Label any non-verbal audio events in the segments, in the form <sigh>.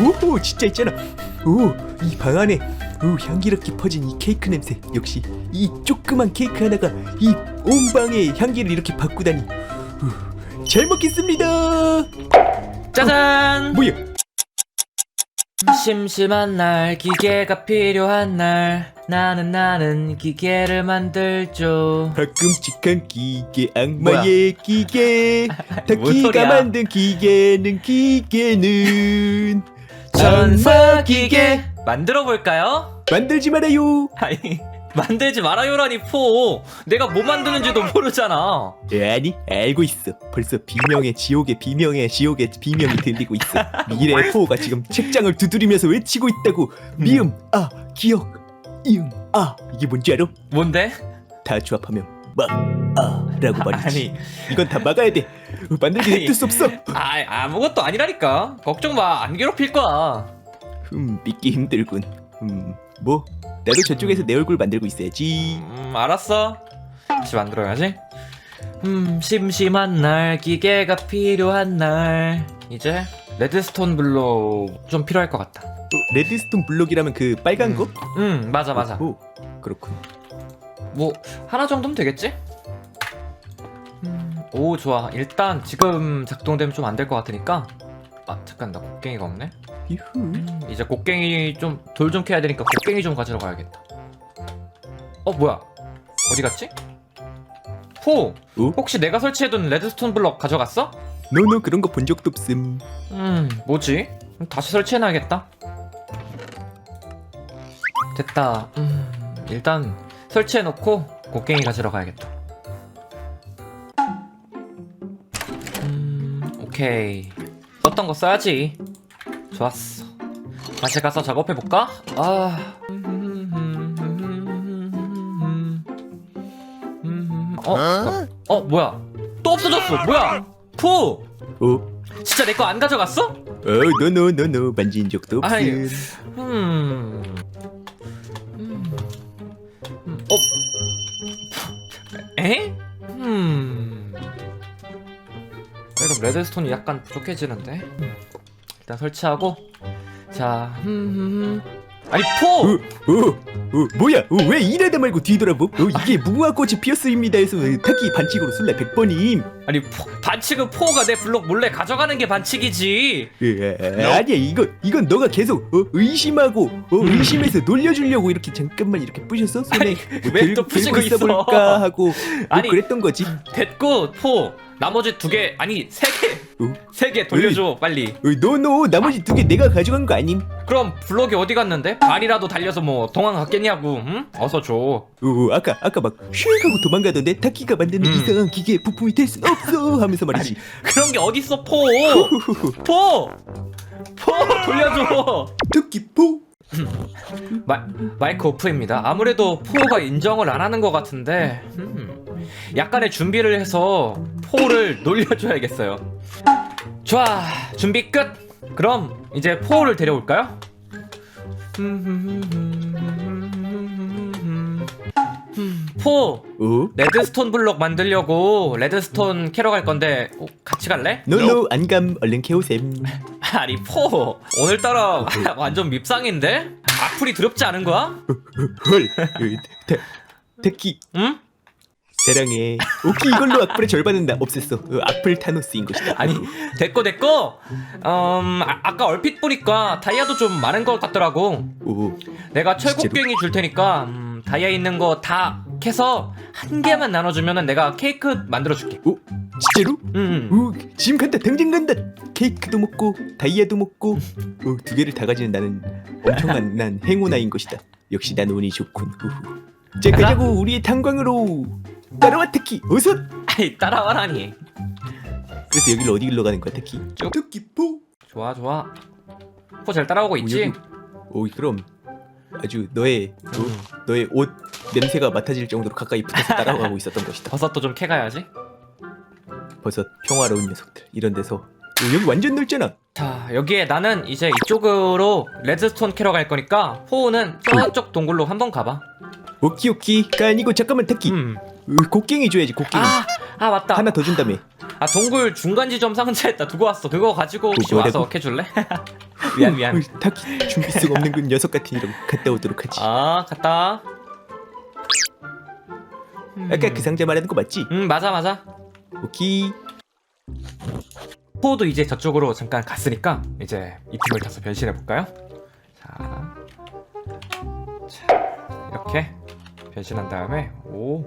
오 진짜 있잖아. 오 이 방 안에 오 향기롭게 퍼진 이 케이크 냄새. 역시 이 조그만 케이크 하나가 이 온 방에 향기를 이렇게 바꾸다니. 우, 잘 먹겠습니다. 짜잔! 뭐야? 심심한 날 기계가 필요한 날. 나는 나는 기계를 만들죠. 가끔씩한 기계 악마의 기계. <laughs> 뭔 소리야? 만든 기계는 기계는 전사 기계. 만들어 볼까요? 만들지 말아요. 아니 만들지 말아요라니 포. 내가 뭐 만드는지도 모르잖아. 아니 알고 있어. 벌써 비명의 지옥의 비명의 지옥의 비명이 들리고 있어. 미래의 포가 지금 책장을 두드리면서 외치고 있다고. 미음 아 기억 이응 아. 이게 뭔지 알아? 뭔데? 다 조합하면 막아라고 말이지. 아니. 이건 다 막아야 돼 만들기 아니. 냅둘 수 없어? 아, 아무것도 아니라니까. 걱정 마 안 괴롭힐 거야. 음 믿기 힘들군. 음뭐? 나도 저쪽에서 내 얼굴 만들고 있어야지. 음 알았어. 다시 만들어야지. 음 심심한 날 기계가 필요한 날. 이제 레드스톤 블록 좀 필요할 것 같다. 어, 레드스톤 블록이라면 그 빨간 거? 음 맞아 맞아. 오 그렇군. 뭐 하나 정도면 되겠지? 음, 오 좋아. 일단 지금 작동되면 좀 안 될 것 같으니까. 아 잠깐 나 곡괭이가 없네? 유후. 음, 이제 곡괭이 좀 돌 좀 캐야 되니까 곡괭이 좀 가지러 가야겠다. 어 뭐야? 어디 갔지? 포 어? 혹시 내가 설치해둔 레드스톤 블럭 가져갔어? 노노 그런 거 본 적도 없음. 음 뭐지? 그럼 다시 설치해놔야겠다. 됐다. 음, 일단 설치해놓고 곡괭이 가지러 가야겠다 오케이 썼던 거 써야지 좋았어 다시 가서 작업해볼까? 아 어? 어? 어 뭐야 또 없어졌어 뭐야 푸 어? 진짜 내 거 안 가져갔어? 어, 노노 노노 만진 적도 없음. 아이. 음. 음. 음. 어? 에? 음. 레드스톤이 약간 부족해지는데. 음. 일단 설치하고. 자, 음. 아니 포! 어, 어, 어, 뭐야? 어, 왜 이래다 말고 뒤돌아보? 어, 이게 무궁화 꽃이 피었습니다 해서 타기 반칙으로 술래 100번임. 아니 포, 반칙은 포가 내 블록 몰래 가져가는 게 반칙이지. 아니야, 이거 이건 너가 계속 어, 의심하고 어, 의심해서 놀려주려고 이렇게 잠깐만 이렇게 부셨어? 손에 아니, 뭐 왜또 들고 부시고 있어 있어? 볼까 하고 뭐 아니. 그랬던 거지. 됐고 포 나머지 두 개 아니 세 개. 어? 세 개 돌려줘 빨리. 어, 노노 나머지 두 개 내가 가져간 거 아님? 그럼 블록이 어디 갔는데? 발이라도 달려서 뭐 도망 갔겠냐고 응? 어서 줘 어, 아까 아까 막슉 하고 도망가던데 타키가 만드는 음. 이상한 기계에 부품이 될 순 없어 하면서 말이지. 그런 게 어딨어 포! 포! 포 돌려줘 토끼포. 마, 마이크 오프입니다 아무래도 포가 인정을 안 하는 것 같은데 음, 약간의 준비를 해서 포를 놀려줘야겠어요 좋아 준비 끝 그럼 이제 포를 데려올까요? 음, 포 어? 레드스톤 블록 만들려고 레드스톤 캐러 갈 건데 어, 같이 갈래? 노노 안감 얼른 캐오셈. 아니 포 오늘따라 완전 밉상인데? 악플이 더럽지 않은 거야? 헐. 으, 타, 타키 응? 사랑해. 오케이 이걸로 악플의 절반은 다 없앴어. 어, 악플 타노스인 것이다. 아니 됐고 됐고 음 아, 아까 얼핏 보니까 다이아도 좀 많은 것 같더라고 오. 내가? 철곡갱이 줄 테니까 음, 다이아 있는 거 다 캐서 한 개만 나눠주면은 내가 케이크 만들어줄게 오 진짜로? 음 오 지금 간다 당장 간다. 케이크도 먹고 다이아도 먹고 오, 두 개를 다 가지는 나는 엄청난 난 행운아인 것이다. 역시 난 운이 좋군. 후후. 자 가자. 가자고 우리의 탄광으로 따라와 타키 어서. 아이 따라와라니 그래서 여기를 어디 길러 가는 거야 타키? 쭉. 토끼포. 좋아 좋아 포 잘 따라오고 있지? 여기- 오 그럼 아주 너의 어, 음. 너의 옷 냄새가 맡아질 정도로 가까이 붙어서 따라가고 있었던 것이다. <laughs> 버섯도 좀 캐가야지 버섯 평화로운 녀석들 이런 데서 오, 여기 완전 넓잖아. 자 여기에 나는 이제 이쪽으로 레드스톤 캐러 갈 거니까 포우는 저쪽 동굴로 한번 가봐 오키 오키가 아니고 잠깐만 타키. 음. 으, 곡괭이 줘야지 곡괭이. 아, 아 맞다 하나 더 준다며. 아 동굴 중간 지점 상자에다 두고 왔어 그거 가지고 혹시 뭐라고? 와서 캐줄래? <laughs> 미안 미안. 어, 타키 준비성 없는 건 녀석 같은 이라고 갔다 오도록 하지. 아 갔다. 음. 아까 그 상자 말하는 거 맞지? 음 맞아 맞아. 오케이. 포도 이제 저쪽으로 잠깐 갔으니까 이제 이 팀을 타서 변신해 볼까요? 자, 자 이렇게 변신한 다음에 오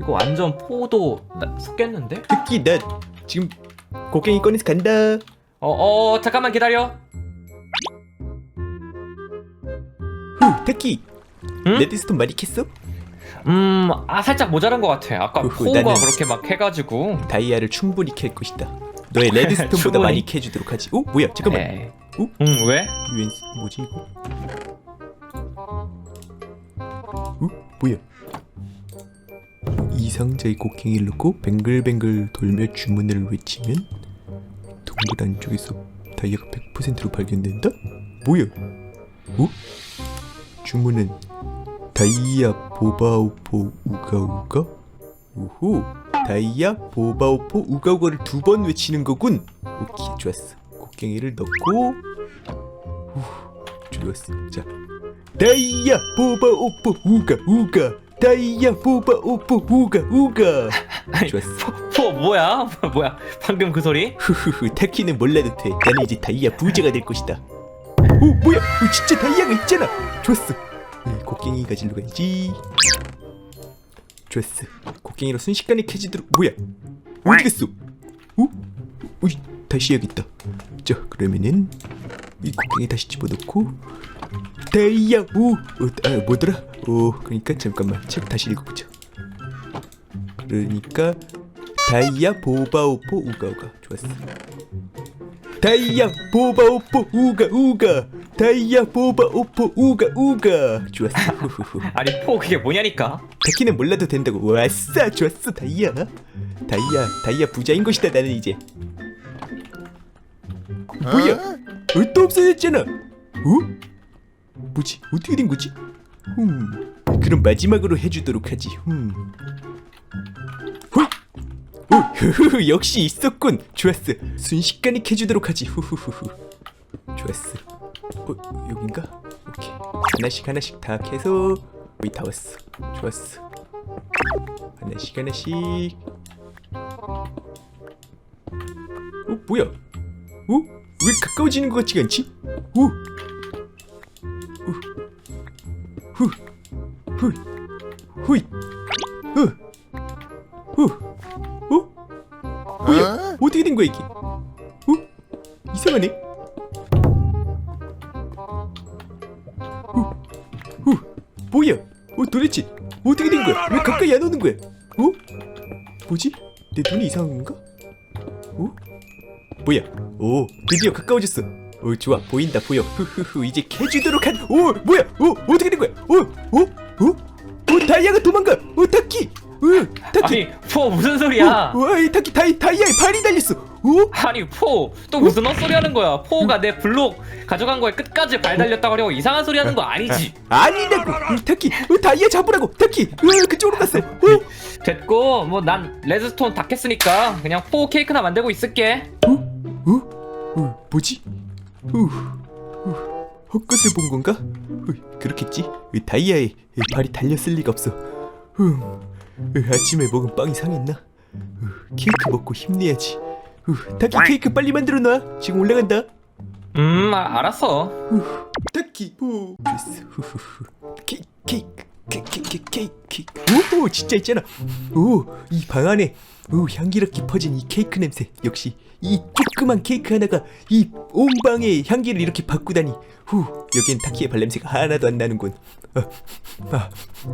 이거 완전 포도 나- 속겠는데? 특히 나 지금 곡괭이 꺼내서 간다. 어어 어, 잠깐만 기다려. 후, 타키. 응? 레드스톤 많이 캤어? 음 아 살짝 모자란 것 같아. 아까 후후, 포가 나는- 그렇게 막 해가지고. 다이아를 충분히 캘 것이다. 너의 레드스톤보다 <laughs> 충분히. 많이 캐주도록 하지. 오, 뭐야? 잠깐만. 에이. 어? 응 왜? 유엔 뭐지 이거? 뭐야? 이 상자에 곡괭이를 넣고 뱅글뱅글 돌며 주문을 외치면 동굴 안쪽에서 다이아가 100%로 발견된다? 뭐야? 어? 주문은 다이아 보바오포 우가우가? 오호 다이아 보바오포 우가우가를 두 번 외치는 거군 오케이 좋았어 곡괭이를 넣고 좋았어. 자, 다이아 보바 오빠 우가 우가 다이아 보바 오빠 우가 우가. 좋았어. 포 뭐야? <laughs> 뭐야? 방금 그 소리? 후후후 타키는 몰라도 돼. 나는 이제 다이아 부자가 될 것이다. 오 뭐야? 어, 진짜 다이아가 있잖아. 좋았어. 네, 곡괭이 가지러 가야지. 좋았어. 곡괭이로 순식간에 캐지도록 뭐야? 어디 갔어? 어? 어이, 다시 해야겠다. 자 그러면은 이 곡괭이 다시 집어넣고 다이아 오, 어, 아, 뭐더라? 오, 그러니까 잠깐만 책 다시 읽어보자. 그러니까 다이아 보바오포 우가우가 좋았어. 다이아 보바오포 우가 우가 다이아 보바오포 우가 우가 좋았어. <laughs> 아니 포 그게 뭐냐니까? 타키는 몰라도 된다고. 왔어, 좋았어, 다이아. 다이아, 다이아 부자인 것이다. 나는 이제. 뭐야? 어, 또 없어졌잖아. 어? 뭐지? 어떻게 된 거지? 음. 그럼 마지막으로 해주도록 하지. 음. 후. 오, 흐흐흐, 역시 있었군. 좋았어. 순식간에 캐주도록 하지. 후후후후. 좋았어. 어, 여긴가? 오케이. 하나씩 하나씩 다 캐서 거의 다 왔어. 좋았어. 하나씩 하나씩. 어 뭐야? 어? 왜 가까워지는 것 같지가 않지? 오. 후. 후. 후. 후이. 어. 후. 어? 뭐야? 어떻게 된 거야 이게? 어? 이상하네. 후. 후. 뭐야? 어 도대체 어떻게 된 거야? 왜 가까이 안 오는 거야? 어? 뭐지? 내 눈이 이상한 건가? 어? 뭐야? 오 드디어 가까워졌어. 오 좋아 보인다 보여. 후후후 이제 캐주도록 한. 오 뭐야? 오 어떻게 된 거야? 오 오? 오? 오 다이아가 도망가. 오 타키. 오 타키. 아니 포 무슨 소리야? 오, 와, 이 타키 다이 다이아에 발이 달렸어. 오? 아니 포 또 무슨 헛소리 하는 거야? 포가 내 블록 가져간 거에 끝까지 발 달렸다고 하려고 이상한 소리 하는 거 아니지? 아니라고. 이 타키. 오, 다이아 잡으라고. 타키. 오, 그쪽으로 갔어. 오. 됐고 뭐 난 레드스톤 다 캤으니까 그냥 포 케이크나 만들고 있을게. 어? 어? 뭐지? 후, 후, 헛것을 본 건가? 후, 그렇겠지? 이 다이아에 이 발이 달렸을 리가 없어. 흠, 으, 아침에 먹은 빵이 상했나? 으, 케이크 먹고 힘내야지. 후, 타키 케이크 빨리 만들어 놔. 지금 올라간다. 음 아, 알았어. 타키. 오, 됐어. 후후후. 케이크, 케이크, 케이크, 케이크, 케이크, 케이크. 오, 진짜 있잖아. 오, 이 방 안에 오, 향기롭게 퍼진 이 케이크 냄새. 역시 이 조그만 케이크 하나가 이 온 방의 향기를 이렇게 바꾸다니. 후, 여기엔 타키의 발냄새가 하나도 안 나는군. 아, 아,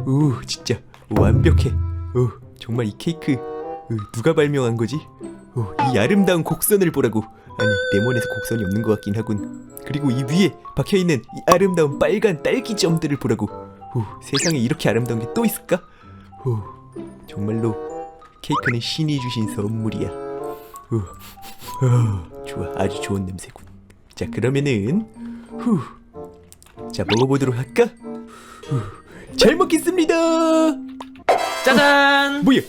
오, 진짜 완벽해. 오, 정말 이 케이크 어, 누가 발명한 거지? 오, 이 아름다운 곡선을 보라고. 아니, 레몬에서 곡선이 없는 것 같긴 하군. 그리고 이 위에 박혀 있는 이 아름다운 빨간 딸기 점들을 보라고. 오, 세상에 이렇게 아름다운 게 또 있을까? 오, 정말로 케이크는 신이 주신 선물이야. 후, 어, 좋아, 아주 좋은 냄새군. 자, 그러면은 후, 자 먹어보도록 할까? 후, 잘 먹겠습니다. 짜잔! 뭐야?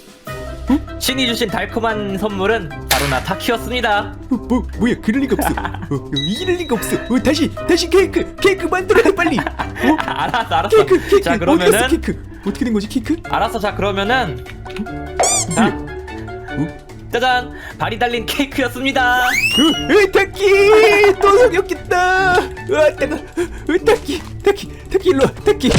신이 주신 달콤한 선물은 바로 나 타키였습니다. 어, 뭐 뭐야 그럴 리가 없어 어, 어, 이럴 리가 없어 어, 다시 다시 케이크 케이크 만들어 빨리 어? <laughs> 알았어 알았어. 케이크 케이크 자 어디 갔어 그러면은 케이크 어떻게 된 거지 케이크 알았어 자 그러면은 자 어? 짜잔 발이 달린 케이크였습니다. 어, 으, 타키 또 속였겠다 으아 따가 으, 타키 타키 타키 일로 와 타키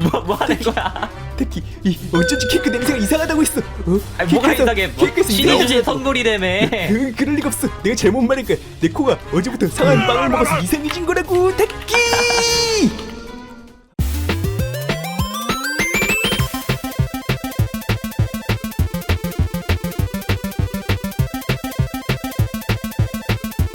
뭐, 뭐 하는 거야? 타키 이 어쩐지 케이크 냄새가 이상하다고 했어 어? 아니, 뭐가 케이크에서- 이상해? 뭐, 케이크에서 신이 이상한 주신 선물이라며. 그, 그럴 리가 없어. 내가 잘못 말한 거야. 내 코가 어제부터 상한 빵을 먹어서 <laughs> 이상해진 거라고. 타키!